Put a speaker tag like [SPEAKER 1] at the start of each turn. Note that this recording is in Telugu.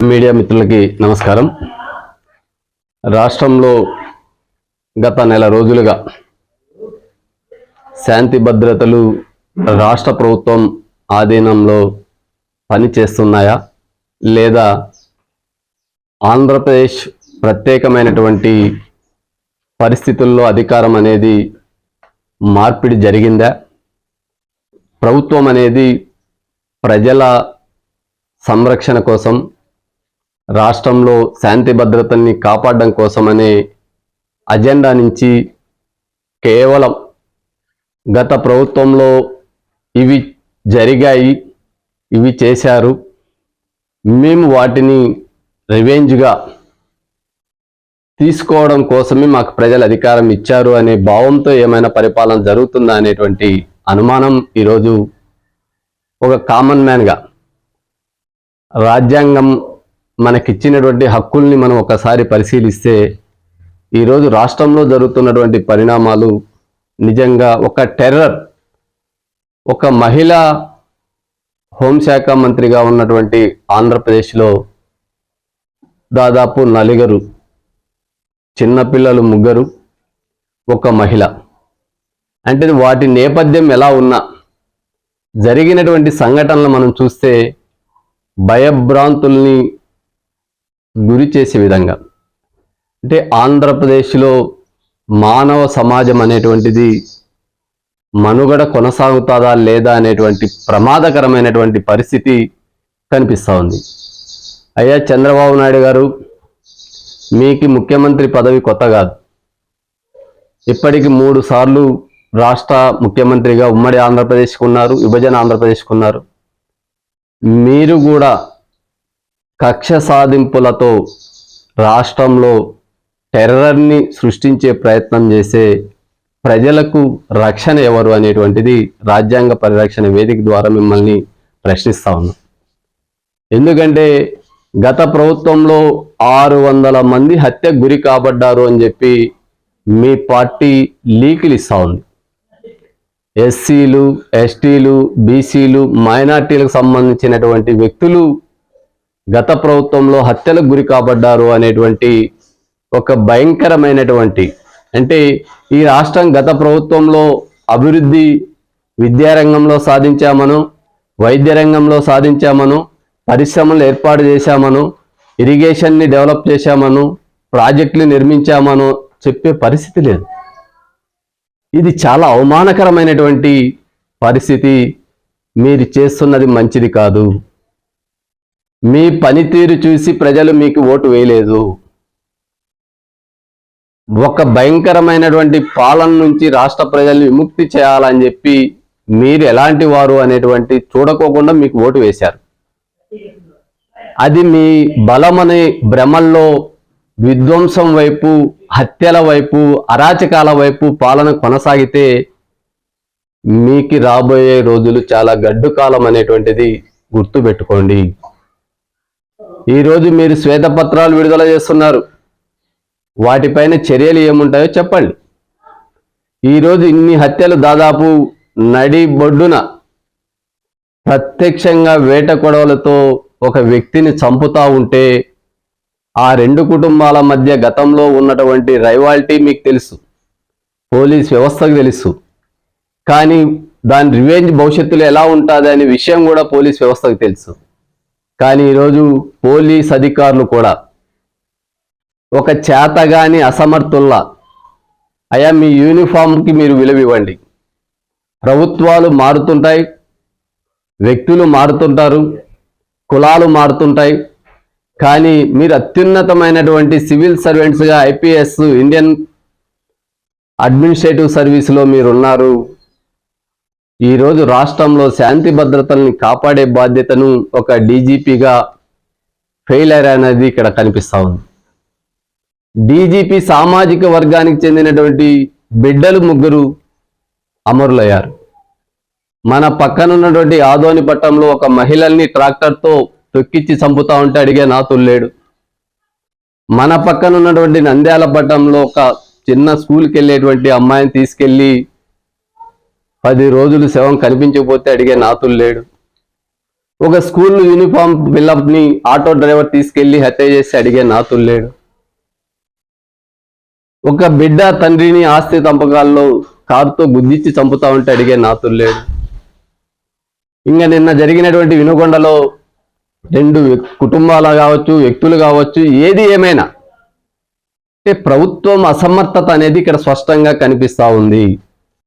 [SPEAKER 1] మీడియా మిత్రులకి నమస్కారం. రాష్ట్రంలో గత నెల రోజులుగా శాంతి భద్రతలు రాష్ట్ర ప్రభుత్వం ఆధీనంలో పనిచేస్తున్నాయా? లేదా ఆంధ్రప్రదేశ్ ప్రత్యేకమైనటువంటి పరిస్థితుల్లో అధికారం అనేది మార్పిడి జరిగిందా? ప్రభుత్వం అనేది ప్రజల సంరక్షణ కోసం రాష్ట్రంలో శాంతి భద్రతల్ని కాపాడడం కోసమనే అజెండా నుంచి కేవలం గత ప్రభుత్వంలో ఇవి జరిగాయి ఇవి చేశారు. మేము వాటిని రివెంజ్గా తీసుకోవడం కోసమే మాకు ప్రజలు అధికారం ఇచ్చారు అనే భావంతో ఏమైనా పరిపాలన జరుగుతుందా అనేటువంటి అనుమానం ఈరోజు ఒక కామన్ మ్యాన్గా రాజ్యాంగం మనకిచ్చినటువంటి హక్కుల్ని మనం ఒకసారి పరిశీలిస్తే ఈరోజు రాష్ట్రంలో జరుగుతున్నటువంటి పరిణామాలు నిజంగా ఒక టెర్రర్ ఒక మహిళ హోంశాఖ మంత్రిగా ఉన్నటువంటి ఆంధ్రప్రదేశ్లో దాదాపు నలుగురు చిన్నపిల్లలు ముగ్గురు ఒక మహిళ. అంటే వాటి నేపథ్యం ఎలా ఉన్నా జరిగినటువంటి సంఘటనలు మనం చూస్తే భయభ్రాంతుల్ని గురి చేసే విధంగా. అంటే ఆంధ్రప్రదేశ్లో మానవ సమాజం అనేటువంటిది మనుగడ కొనసాగుతుందా లేదా అనేటువంటి ప్రమాదకరమైనటువంటి పరిస్థితి కనిపిస్తూ ఉంది. అయ్యా చంద్రబాబు నాయుడు గారు మీకు ముఖ్యమంత్రి పదవి కొత్త కాదు. ఇప్పటికి మూడు సార్లు రాష్ట్ర ముఖ్యమంత్రిగా ఉమ్మడి ఆంధ్రప్రదేశ్కు ఉన్నారు విభజన ఆంధ్రప్రదేశ్కు ఉన్నారు. మీరు కూడా కక్ష సాధింపులతో రాష్ట్రంలో టెర్రర్ని సృష్టించే ప్రయత్నం చేసే ప్రజలకు రక్షణ ఎవరు అనేటువంటిది రాజ్యాంగ పరిరక్షణ వేదిక ద్వారా మిమ్మల్ని ప్రశ్నిస్తా ఉన్నాం. ఎందుకంటే గత ప్రభుత్వంలో ఆరు వందల మంది హత్య గురి కాబడ్డారు అని చెప్పి మీ పార్టీ లీకులు ఇస్తూ ఉంది. ఎస్సీలు ఎస్టీలు బీసీలు మైనార్టీలకు సంబంధించినటువంటి వ్యక్తులు గత ప్రభుత్వంలో హత్యలకు గురి కాబడ్డారు అనేటువంటి ఒక భయంకరమైనటువంటి అంటే ఈ రాష్ట్రం గత ప్రభుత్వంలో అభివృద్ధి విద్యారంగంలో సాధించామను వైద్య రంగంలో సాధించామను పరిశ్రమలు ఏర్పాటు చేశామను ఇరిగేషన్ని డెవలప్ చేశామను ప్రాజెక్టులు నిర్మించామను చెప్పే పరిస్థితి లేదు. ఇది చాలా అవమానకరమైనటువంటి పరిస్థితి. మీరు చేస్తున్నది మంచిది కాదు. మీ పనితీరు చూసి ప్రజలు మీకు ఓటు వేయలేదు. ఒక భయంకరమైనటువంటి పాలన నుంచి రాష్ట్ర ప్రజల్ని విముక్తి చేయాలని చెప్పి మీరు ఎలాంటి వారు అనేటువంటి చూడకోకుండా మీకు ఓటు వేశారు. అది మీ బలమనే భ్రమల్లో విధ్వంసం వైపు హత్యల వైపు అరాచకాల వైపు పాలన కొనసాగితే మీకు రాబోయే రోజులు చాలా గడ్డు కాలం అనేటువంటిది గుర్తుపెట్టుకోండి. ఈరోజు మీరు శ్వేతపత్రాలు విడుదల చేస్తున్నారు. వాటిపైన చర్యలు ఏముంటాయో చెప్పండి. ఈరోజు ఇన్ని హత్యలు దాదాపు నడి బొడ్డున ప్రత్యక్షంగా వేట కొడవలతో ఒక వ్యక్తిని చంపుతా ఉంటే ఆ రెండు కుటుంబాల మధ్య గతంలో ఉన్నటువంటి రైవాల్టీ మీకు తెలుసు. పోలీస్ వ్యవస్థకు తెలుసు. కానీ దాని రివెంజ్ భవిష్యత్తులో ఎలా ఉంటుంది అనే విషయం కూడా పోలీస్ వ్యవస్థకు తెలుసు. కానీ ఈరోజు పోలీస్ అధికారులు కూడా ఒక చేతగాని అసమర్థుల్లా అయా మీ యూనిఫామ్కి మీరు విలువ ఇవ్వండి. ప్రభుత్వాలు మారుతుంటాయి వ్యక్తులు మారుతుంటారు కులాలు మారుతుంటాయి కానీ మీరు అత్యున్నతమైనటువంటి సివిల్ సర్వెంట్స్గా ఐపీఎస్ ఇండియన్ అడ్మినిస్ట్రేటివ్ సర్వీస్లో మీరు ఉన్నారు ఈరోజు రాష్ట్రంలో శాంతి భద్రతల్ని కాపాడే బాధ్యతను ఒక డీజీపీగా ఫెయిల్ అయ్యారనేది ఇక్కడ కనిపిస్తూ ఉంది. డీజీపీ సామాజిక వర్గానికి చెందినటువంటి బిడ్డలు ముగ్గురు అమరులయ్యారు. మన పక్కనున్నటువంటి ఆదోని పట్టణంలో ఒక మహిళల్ని ట్రాక్టర్తో తొక్కిచ్చి చంపుతా ఉంటే అడిగే నాతులు లేడు మన పక్కన ఉన్నటువంటి నంద్యాల పట్టణంలో ఒక చిన్న స్కూల్కి వెళ్ళేటువంటి అమ్మాయిని తీసుకెళ్ళి పది రోజులు శవం కనిపించకపోతే అడిగే నాతులు లేడు ఒక స్కూల్ యూనిఫామ్ బిల్లప్ని ఆటో డ్రైవర్ తీసుకెళ్ళి హత్య చేసి అడిగే నాతులు లేడు ఒక బిడ్డ తండ్రిని ఆస్తి తంపకాల్లో కారుతో గుద్దిచ్చి చంపుతా ఉంటే అడిగే నాతులు లేడు ఇంకా నిన్న జరిగినటువంటి వినుకొండలో రెండు కుటుంబాలు కావచ్చు వ్యక్తులు కావచ్చు ఏది ఏమైనా. అంటే ప్రభుత్వం అసమర్థత అనేది ఇక్కడ స్పష్టంగా కనిపిస్తూ ఉంది.